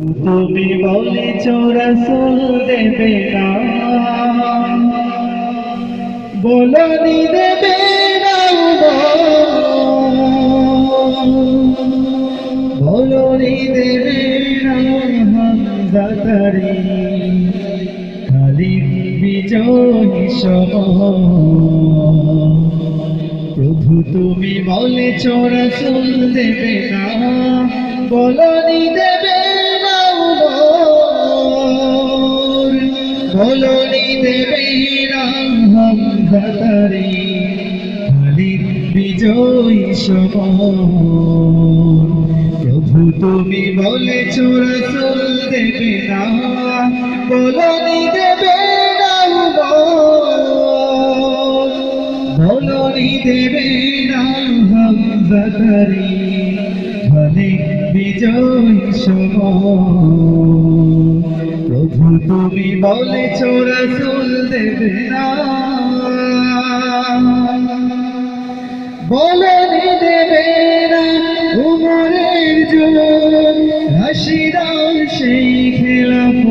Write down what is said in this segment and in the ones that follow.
তুমি বলে চোরাসুল দেবে না দেবে না দেবে না খালি বিজয়ী সম প্রভু তুমি বলে চোরা চুল দেবে না বলনি দেবে খালিদ প্রভু তুমি বলে চোরা দেবে না বলনি দেবে না দেবে না খালিদ বিজয়ী প্রভু তুমি বলে চোরা চুল দেবে না বলনি দেবে না সেই খেলাফ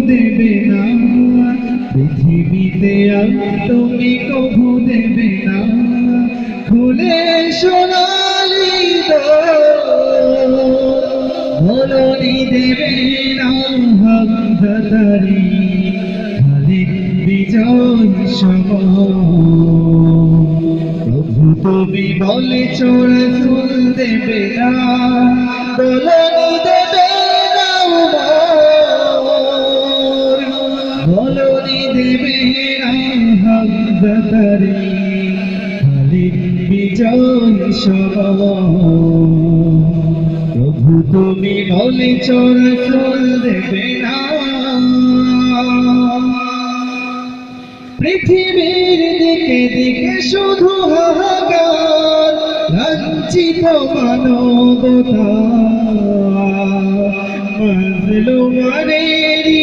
দেবে না পৃথিবীতে আর তুমি কভু দেবে না। খুলে সোনালি বলনি দেবে না হামদারি খালি বিজয় সম প্রভু তুমি বলে চোরা দেবে না। সম প্রভু তুমি বলে চোরা চুল দেবে পৃথিবীর দিকে দিকে শুধু হাহাকার লাঞ্ছিত মানবতা মজলুমারেরই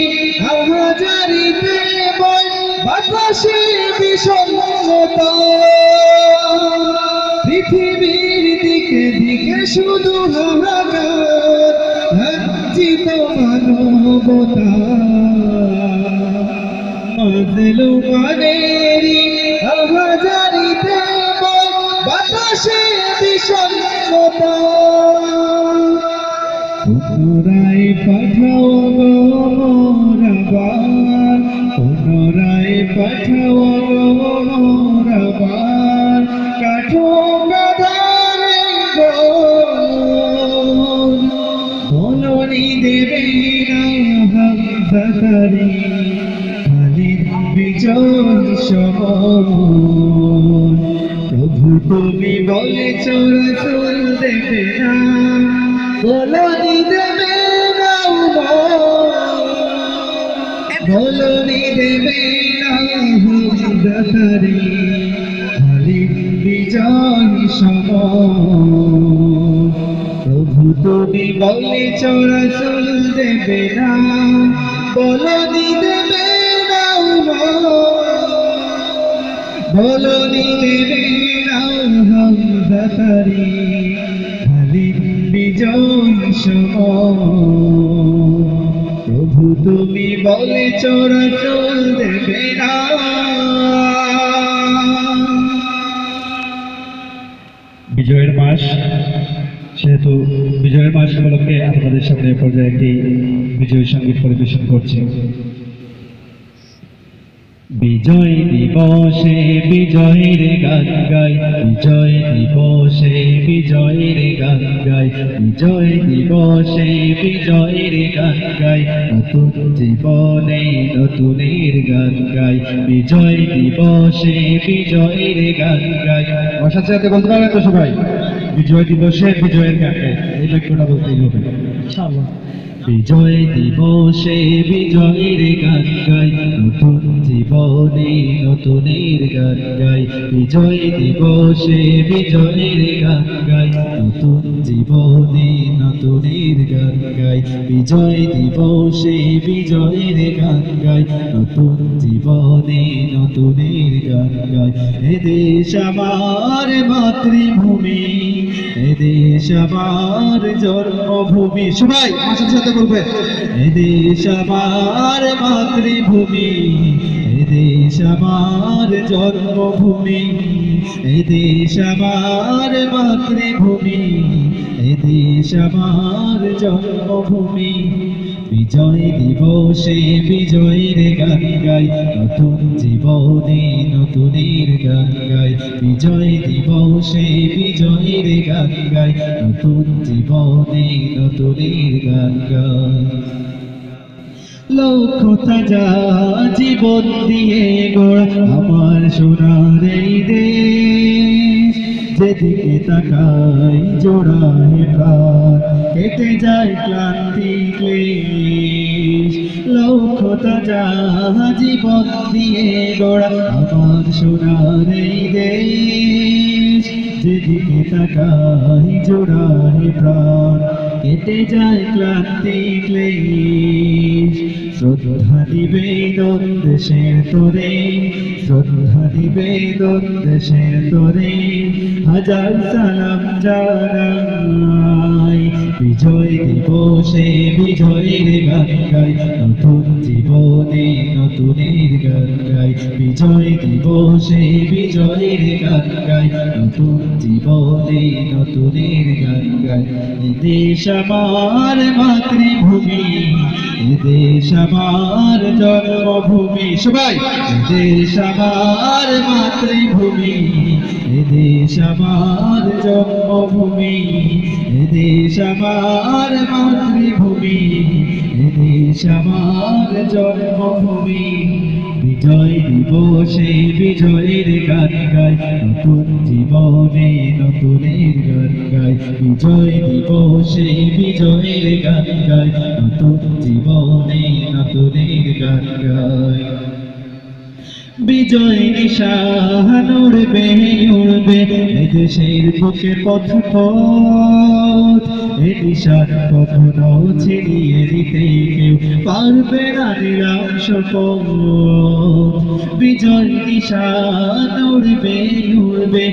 আহাজারিতে বল, বাতাসে বিষণ্ণতা। শুধু হাহাকার লাঞ্ছিত মানবতা মজলুমানেরি হামজাতারি খালিদ বিজয় সম প্রভু তুমি বলে চোরা চুল দেবে না বলনি দেবে না। বলনি দেবে না হামজাতারি খালিদ বিজয় সম প্রভু তুমি বলে চোরা চুল দেবে না। বলনি দেবে না। বলনি দেবে না হামজাতারি খালি বিজয় সম প্রভু তুমি বলে চোরা চুল দেবে না। বিজয়ের মাস, সেহেতু বিজয়ের মাস উপলক্ষে আপনাদের সামনে পর্যায়ে একটি বিজয় সংগীত পরিবেশন করছে। বিজয় দিবসে বিজয়ের গান গাই বিজয় দিবসে বিজয়ের গান গাই বিজয় দিবসে বিজয়ের গান গাই নতুন জীবনে নতুনের গান গাই বিজয় দিবসে বিজয়ের গান গাই। বসার চাইতে বলতে পারবেন তো সবাই? বিজয় দিবসে বিজয়ের গানে এই বাক্যটা বলতেই হবে। ইনশাআল্লাহ। বিজয় দিবসে বিজয়ের গান গাই। নতুন জীবনে নতুনের গান গাই। বিজয় দিবসে বিজয়ের গান গাই। নতুন জীবনে নতুনের গান গাই। বিজয় দিবসে বিজয়ের গান গাই। নতুন জীবনে নতুনের গান গাই। এ দেশ আমার মাতৃভূমি। এ দেশ আমার জন্মভূমি। সবাই, আমার সাথে বলবে এদেশ দেশ আমার মাতৃভূমি এদেশ আমার জন্মভূমি এদেশ দেশ আমার মাতৃভূমি এদেশ আমার জন্মভূমি। বিজয় দিবসে বিজয়ের গান গাই। নতুন জীবনে নতুনের গান গাই। বিজয় দিব দিবসে বিজয়ের গান গাই। নতুন জীবনে নতুনের গান গাই। লক্ষ তাজা জীবন দিয়ে গোড়া। আমার সোনার এই যেদিকে তাকাই, জোড়ায় প্রাণ কেটে যায় ক্লান্তি ক্লেশ লক্ষ তাজা জীবন দিয়ে গোড়া, আমার সোনার দেশ। যেদিকে তাকাই, জোড়ায় প্রাণ, কেটে যায় ক্লান্তি ক্লেশ। শ্রদ্ধা নিবেদন দেশের তোরে শ্রদ্ধা নিবেদন দেশের তোরে হাজার সালাম জানাই। বিজয় দিবসে বিজয়ের গান গাই নতুন জীবনে নতুনের গান গাই বিজয় দিবসে বিজয়ের গান গাই নতুন জীবনে নতুনের গান গাই দেশ আমার মাতৃভূমি দেশ আমার জন্মভূমি। সবাই। দেশ আমার মাতৃভূমি। দেশ আমার জন্মভূমি। দেশ আমার মাতৃভূমি। দেশ আমার জন্মভূমি। বিজয় দিবসে বিজয়ের গান গাই, নতুন জীবনে নতুনের গান গাই। বিজয় দিবসে বিজয়ের গান গাই, নতুন জীবনে নতুনের গান গাই। বিজয় নিশান উড়বে উড়বে দেশের বুকে পথ পথ। এ নিশান কখনো ছিনিয়ে দিতে কেউ পারবে না শপথ বিজয় নিশান উড়বে উড়বে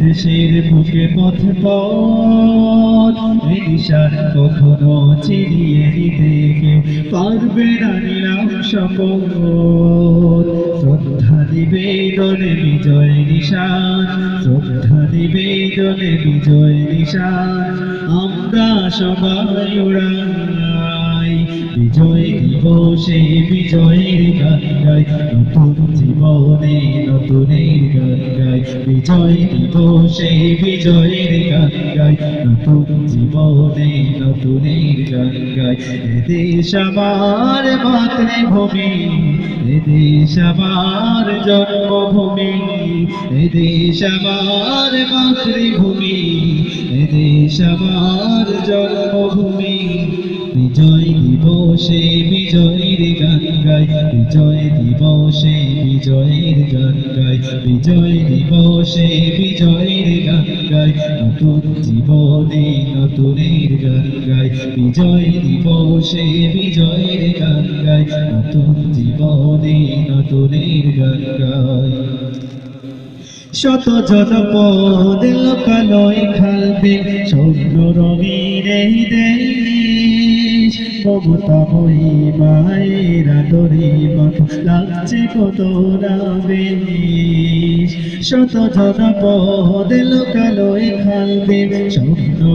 দেশের বুকে পথ পথ এ নিশান কখনো ছিনিয়ে দিতে কেউ পারবে না নিরাম শপথ শ্রদ্ধা নিবেদনে বিজয় নিশান শ্রদ্ধা নিবেদনে বিজয় নিশান আমরা সবাই উড়াই বিজয় দিবসে বিজয়ের গান নতুন জীবনে নতুনের গান বিজয় দিবসে বিজয়ের গান গাই নতুন জীবনে নতুনের গান গাই দেশ আমার মাতৃভূমি দেশ আমার জন্মভূমি দেশ আমার মাতৃভূমি দেশ আমার জন্মভূমি। বিজয় দিবসে বিজয়ের গান গাই, বিজয় দিবসে বিজয়ের গান গাই, বিজয় দিবসে বিজয়ের গান গাই, নতুন জীবনে নতুনের গান গাই, বিজয় দিবসে বিজয়ের গান গাই, নতুন জীবনে নতুনের গান গাই। শত জনপদ লোকালয় খালবে স্বপ্ন রঙিন এই দেশ মমতাময়ী মায়ের মাথা লাগছে কত নামে শত জনপদ লোকালয় খালবে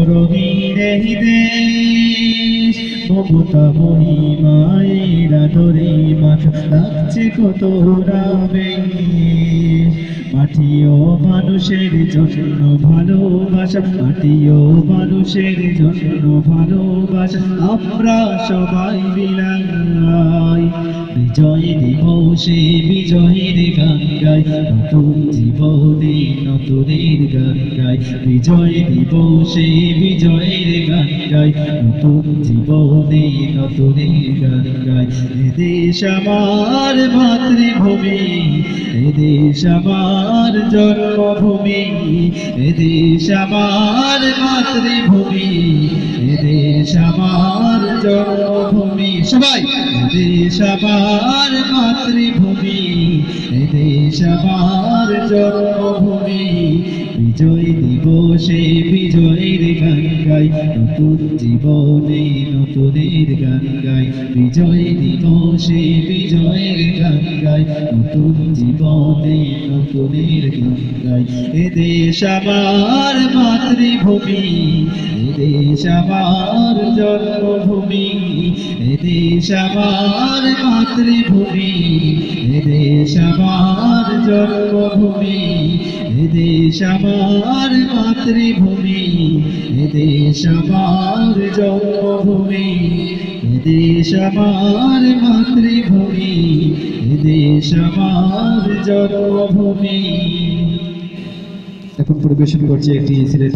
রঙিন এই দেশ। মমতাময়ী মায়ের আদরে মাথা লাগছে কত নামে মাটিও মানুষের জন্য ভালোবাসা মাটিও মানুষের জন্য ভালোবাসা। আমরা সবাই বিলাই বিজয় দিবসে বিজয়ের গান গাই নতুন জীবনে নতুনের গান গাই বিজয় দিবসে বিজয়ের গান গাই নতুন জীবনে নতুনের গান এ দেশ আমার মাতৃভূমি, এ দেশ আমার জন্মভূমি, এ দেশ আমার মাতৃভূমি, এ দেশ আমার জন্মভূমি। সবাই দেশ আমার মাতৃভূমি দেশ আমার জন্মভূমি। বিজয় দিবসে বিজয়ের গান গাই নতুন জীবনে নতুনের গান গাই বিজয় দিবসে বিজয়ের গান গাই নতুন জীবনে নতুনের গান গাই এ দেশ আমার মাতৃভূমি দেশ আমার জন্মভূমি দেশ আমার মাতৃভূমি দেশ আমার জন্মভূমি দেশ আমার মাতৃভূমি দেশ আমার জন্মভূমি দেশ আমার মাতৃভূমি দেশ আমার জন্মভূমি। এখন পরিবেশন করছে একটি সিলেট